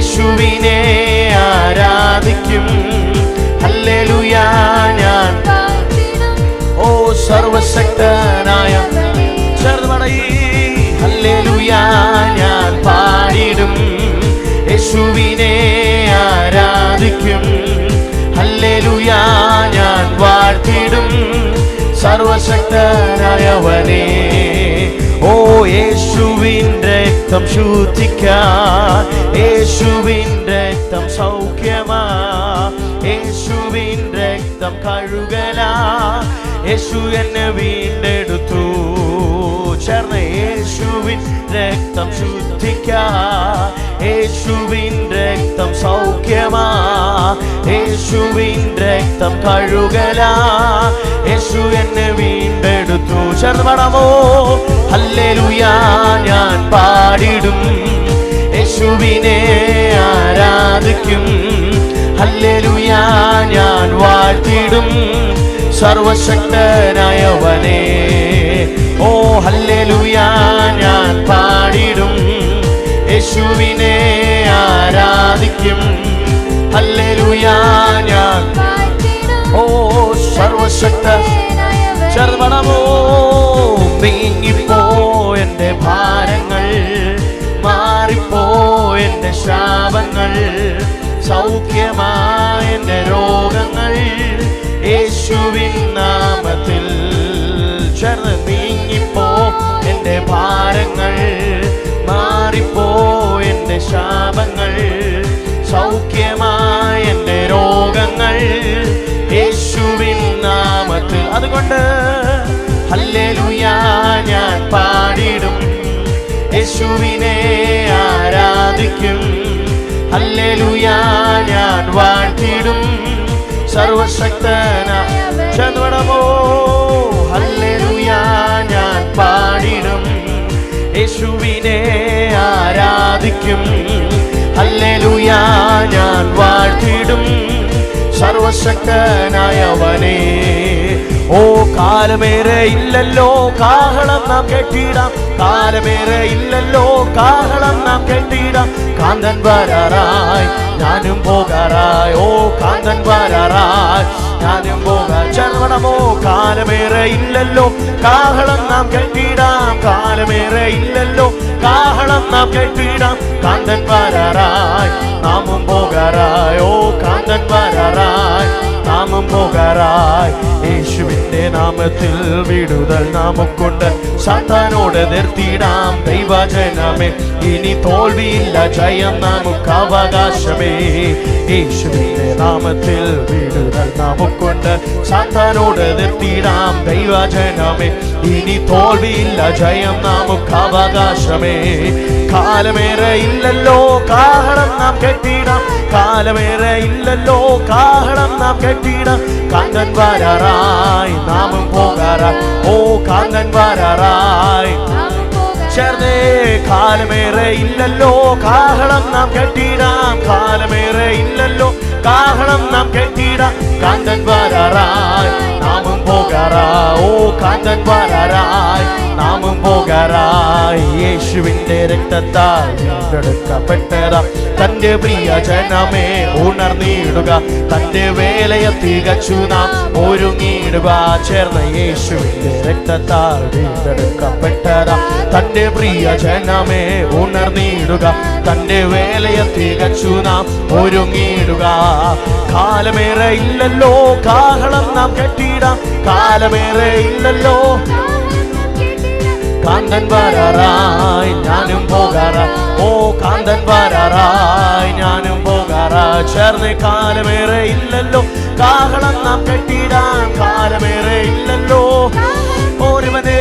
യേശുവിനെ ആരാധിക്കും. ഹല്ലേലൂയാ ഞാൻ ഓ സർവശക്തനായ ചേർന്ന് പറയ് ഞാൻ പാടിടും യേശുവിനെ ആരാധിക്കും. ഹല്ലേലൂയാ ഞാൻ വാഴ്ത്തിടും സർവശക്തനായവനെ. ഓ യേശുവിൻ രക്തം ശുദ്ധിക്കാൻ യേശുവിൻ രക്തം സൗഖ്യമാ. യേശുവിൻ രക്തം കഴുകലാ. യേശു എന്നെ വീണ്ടെടുത്തു. ചേർന്ന് യേശുവിൻ രക്തം ശുദ്ധിക്കാ. യേശുവിൻ രക്തം സൗഖ്യമാ. യേശുവിൻ രക്തം കഴുകലാ. യേശു വീണ്ടെടുത്തു ചേർന്ന് ഹല്ലേലൂയാ ഞാൻ പാടിടും. യേശുവിനെ ആരാധിക്കും. ഹല്ലേലൂയാ ഞാൻ വാഴ്ത്തിടും. സർവശക്തനായവനെ. ഓ ഹല്ലേലൂയാ ഞാൻ പാടിടും. യേശുവിനെ ആരാധിക്കും. ഹല്ലേലൂയാ ഞാൻ ഓ സർവശക്ത చర్మణము യേശുവിനെ ആരാധിക്കും. ഹല്ലേലൂയ ഞാൻ വാഴ്ത്തിടും സർവശക്തന ചന്ദ്രണമോ അല്ലേലുയാ ഞാൻ പാടിടും യേശുവിനെ ആരാധിക്കും. ഹല്ലേലൂയ ഞാൻ വാഴ്ത്തിടും സർവശക്തനായവനെ ഓ കാലമേറെ ഇല്ലല്ലോ. കാഹളം നാം കെട്ടിടാം. കാലമേറെ ഇല്ലല്ലോ കാഹളം നാം കെട്ടിടാം കാന്തൻ വരാറായി. ഞാനും പോകാറായി. ഓ കാന്തൻ വരാറായി. ഞാനും പോകാൻ ചർവണമോ കാലമേറെ ഇല്ലല്ലോ കാഹളം നാം കെട്ടിടാം കാലമേറെ ഇല്ലല്ലോ കാഹളം നാം കെട്ടിടാം കാന്തൻ വരാറായി. നാമും പോകാറായി. ഓ കാന്തൻ വരാറായി. നാമത്തിൽ വിടുതൽ നാമക്കൊണ്ട്. സാത്താനോട് നിർത്തിയിടാം ദൈവജനമേ. ഇനി തോൽവിയില്ല ജയം നമുക്ക് അവകാശമേ യേശുവിന്റെ നാമത്തിൽ വിടുതൽ നാമക്കൊണ്ട്. സാത്താനോട് നിർത്തിയിടാം ദൈവജനമേ. ഇനി തോൽവിയില്ല ജയം നമുക്ക് അവകാശമേ കാലമേറെ ഇല്ലല്ലോ കാരണം നാം കെട്ടിടാം. കാലമേറെ ഇല്ലല്ലോ. കാഹളം നാം കെട്ടിട കാന്തൻ വരാറായി നാമും പോകാറായി ഓ കാന്തൻ വരാറായി ചേർന്നേ കാലമേറെ ഇല്ലല്ലോ. കാഹളം നാം കെട്ടിടാം കാലമേറെ ഇല്ലല്ലോ. കാഹളം നാം കെട്ടിടാം കാന്തൻ വരാറായി നാമും പോകാറാ. ഓ കാന്തൻ വരാറായി യേശുവിന്റെ രക്തത്താൽ വീണ്ടെടുക്കപ്പെട്ടതാ തന്റെ പ്രിയ ജനമേ ഉണർന്നിടുക. തന്റെ വേലയെ തികച്ചു നാം ഒരുങ്ങിയിടുക. ചേർന്ന യേശുവിന്റെ രക്തത്താൽ വീണ്ടെടുക്കപ്പെട്ടതാ തന്റെ പ്രിയ ജനമേ ഉണർന്നിടുക. തന്റെ വേലയെ തികച്ചു നാം ഒരുങ്ങിയിടുക. കാലമേറെ ഇല്ലല്ലോ കാഹളം നാം കെട്ടിയിടാം കാലമേറെ ഇല്ലല്ലോ കാന്തൻ വരാറായി ഞാനും പോകാറാ. ഓ കാന്തൻ വരാറായി ഞാനും പോകാറാ. ചേർന്ന് കാലമേറെ ഇല്ലല്ലോ. കാഹളം നാം കെട്ടിടാൻ കാലമേറെ ഇല്ലല്ലോ. ഒരുവനെ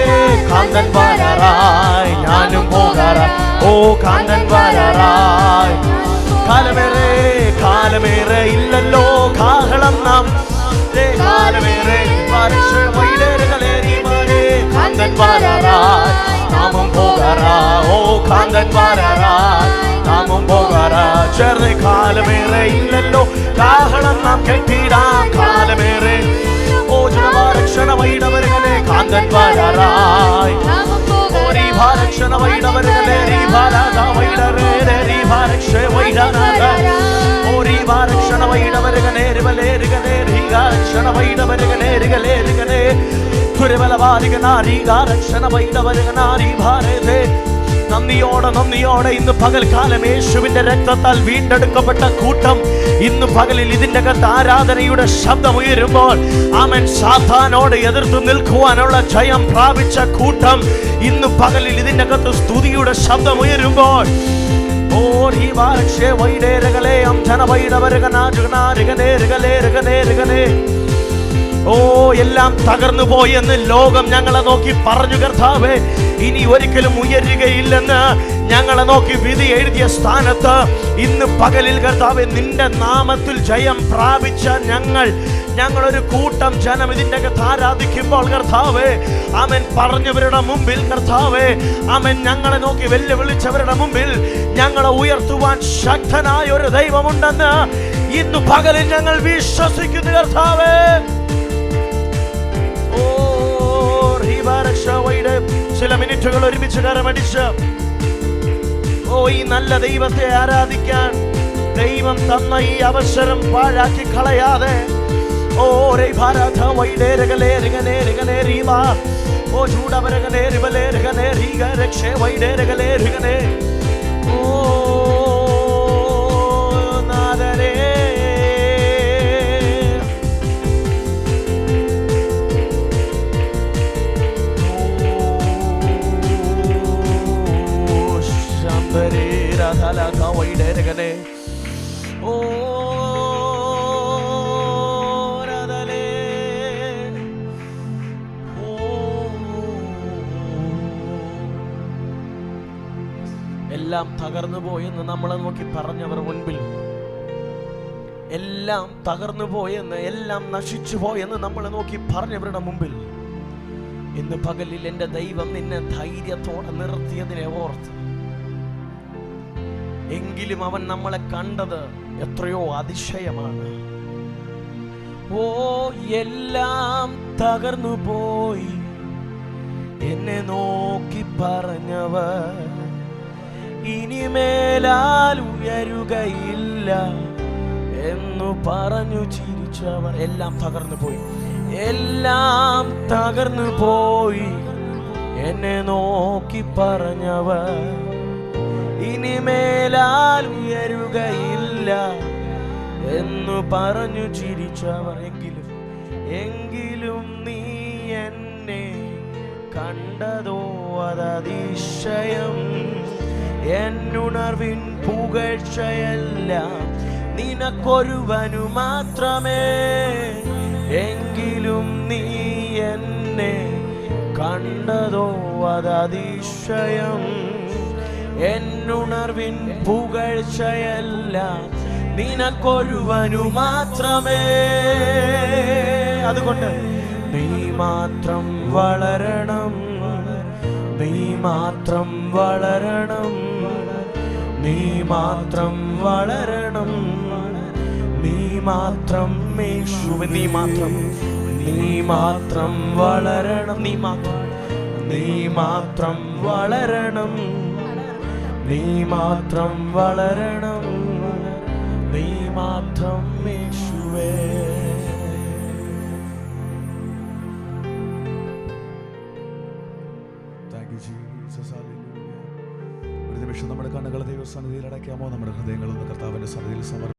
കാന്തൻ വരാറായി ഞാനും പോകാറാ. ഓ കാന്തൻ വരാറായി. കാലമേറെ കാലമേറെ ഇല്ലല്ലോ. കാഹളം നാം കാലമേറെ താമസം മാറാറാ നാമും പോകാറാ ചെറു കാലമേറെ ഇല്ലല്ലോ കാഹളം നാം കെട്ടിടാം കാലമേറെ ഓജനമാരക്ഷണമൈടവരുകളെ കാന്തൻ മാറാറായി ഭാരക്ഷണമൈടവരുകളെ ക്ഷണമൈടവരുകനേരികലേരികനേരികലേരികനേ കുരുവലവാരികനാരീകാരക്ഷണമൈടവരുകനാരീ ഭാരതേ നന്ദിയോടെ നന്ദിയോടെ ഇന്ന് പകൽക്കാലം യേശുവിന്റെ രക്തത്താൽ വീണ്ടെടുക്കപ്പെട്ട കൂട്ടം ഇന്ന് പകലിൽ ഇതിന്റെ അകത്ത് ആരാധനയുടെ ശബ്ദം ഉയരുമ്പോൾ ആമൻ. സാധാനോട് എതിർത്ത് നിൽക്കുവാനുള്ള ജയം പ്രാപിച്ച കൂട്ടം ഇന്ന് പകലിൽ ഇതിന്റെ അകത്ത് സ്തുതിയുടെ ശബ്ദം ഉയരുമ്പോൾ ഓ ഈ വാരക്ഷേ വൈഡേരകലേ അംധന വൈഡവരകനാജുകനാരികനേ ഓ എല്ലാം തകർന്നു പോയെന്ന് ലോകം ഞങ്ങളെ നോക്കി പറഞ്ഞു കർത്താവേ ഇനി ഒരിക്കലും ഉയരുകയില്ലെന്ന് ഞങ്ങളെ നോക്കി വിധി എഴുതിയ സ്ഥാനത്ത് ഇന്ന് പകലിൽ കർത്താവ് നിന്റെ നാമത്തിൽ ജയം പ്രാപിച്ച ഞങ്ങൾ ഞങ്ങളൊരു കൂട്ടം ജനം ഇതിന്റെ ആരാധിക്കുമ്പോൾ കർത്താവേ അവൻ പറഞ്ഞവരുടെ മുമ്പിൽ കർത്താവേ അവൻ ഞങ്ങളെ നോക്കി വെല്ലുവിളിച്ചവരുടെ മുമ്പിൽ ഞങ്ങളെ ഉയർത്തുവാൻ ശക്തനായ ഒരു ദൈവമുണ്ടെന്ന് ഇന്ന് പകലിൽ ഞങ്ങൾ വിശ്വസിക്കുന്നു കർത്താവേ. ഓ, ചില മിനിറ്റുകൾ ഒരുമിച്ച് കരമടിച്ച് ഈ നല്ല ദൈവത്തെ ആരാധിക്കാൻ. ദൈവം തന്ന ഈ അവസരം പാഴാക്കി കളയാതെ. ഓരേ രൈഭാരാധ വൈഡേരകലേ രഗനേ രഗനേ റീവ ഓ ചൂടവരകനേ റിവലേ എല്ലാം തകർന്നു പോയെന്ന് നമ്മളെ നോക്കി പറഞ്ഞവർ മുൻപിൽ. എല്ലാം തകർന്നു പോയെന്ന് എല്ലാം നശിച്ചു പോയെന്ന് നമ്മളെ നോക്കി പറഞ്ഞവരുടെ മുമ്പിൽ. ഇന്ന് പകലിൽ എന്റെ ദൈവം നിന്നെ ധൈര്യത്തോടെ നിർത്തിയതിനെ ഓർത്ത് എങ്കിലും അവൻ നമ്മളെ കണ്ടത് എത്രയോ അതിശയമാണ്. ഓ എല്ലാം തകർന്നു പോയി. എന്നെ നോക്കി പറഞ്ഞവർ ഇനിമേലാൽ ഉയരുകയില്ല എന്നു പറഞ്ഞു ചിരിച്ചവർ. എല്ലാം തകർന്നു പോയി. എല്ലാം തകർന്നു പോയി. എന്നെ നോക്കി പറഞ്ഞവർ ഇനിമേലാൽ ഉയരുകയില്ല എന്നു പറഞ്ഞു ചിരിച്ചവർ എങ്കിലും എങ്കിലും നീ എന്നെ കണ്ടതോ അതതിശയം? എന്നുണർവിൻ പുകഴ്ചയെല്ലാം നിനക്കൊരുവനു മാത്രമേ എങ്കിലും നീ എന്നെ കണ്ടതോ അതതിശയം? എന്നുണർവിൻ പുകഴ്ചയല്ല നിനക്കൊരുവനു മാത്രമേ. അതുകൊണ്ട് നീ മാത്രം വളരണം നീ മാത്രം വളരണം നീ മാത്രം വളരണം നീ മാത്രം മേശു നീ മാത്രം നീ മാത്രം വളരണം നീ മാത്രം നീ മാത്രം വളരണം. നീ മാത്രം വളരണം. നീ മാത്രം യേശുവേ. നമ്മുടെ കണ്ണുകൾ ദൈവസന്നിധിയിൽ അടയ്ക്കാമോ? നമ്മുടെ ഹൃദയങ്ങളൊന്ന് കർത്താവിന്റെ സന്നിധിയിൽ സമർപ്പിക്കാം.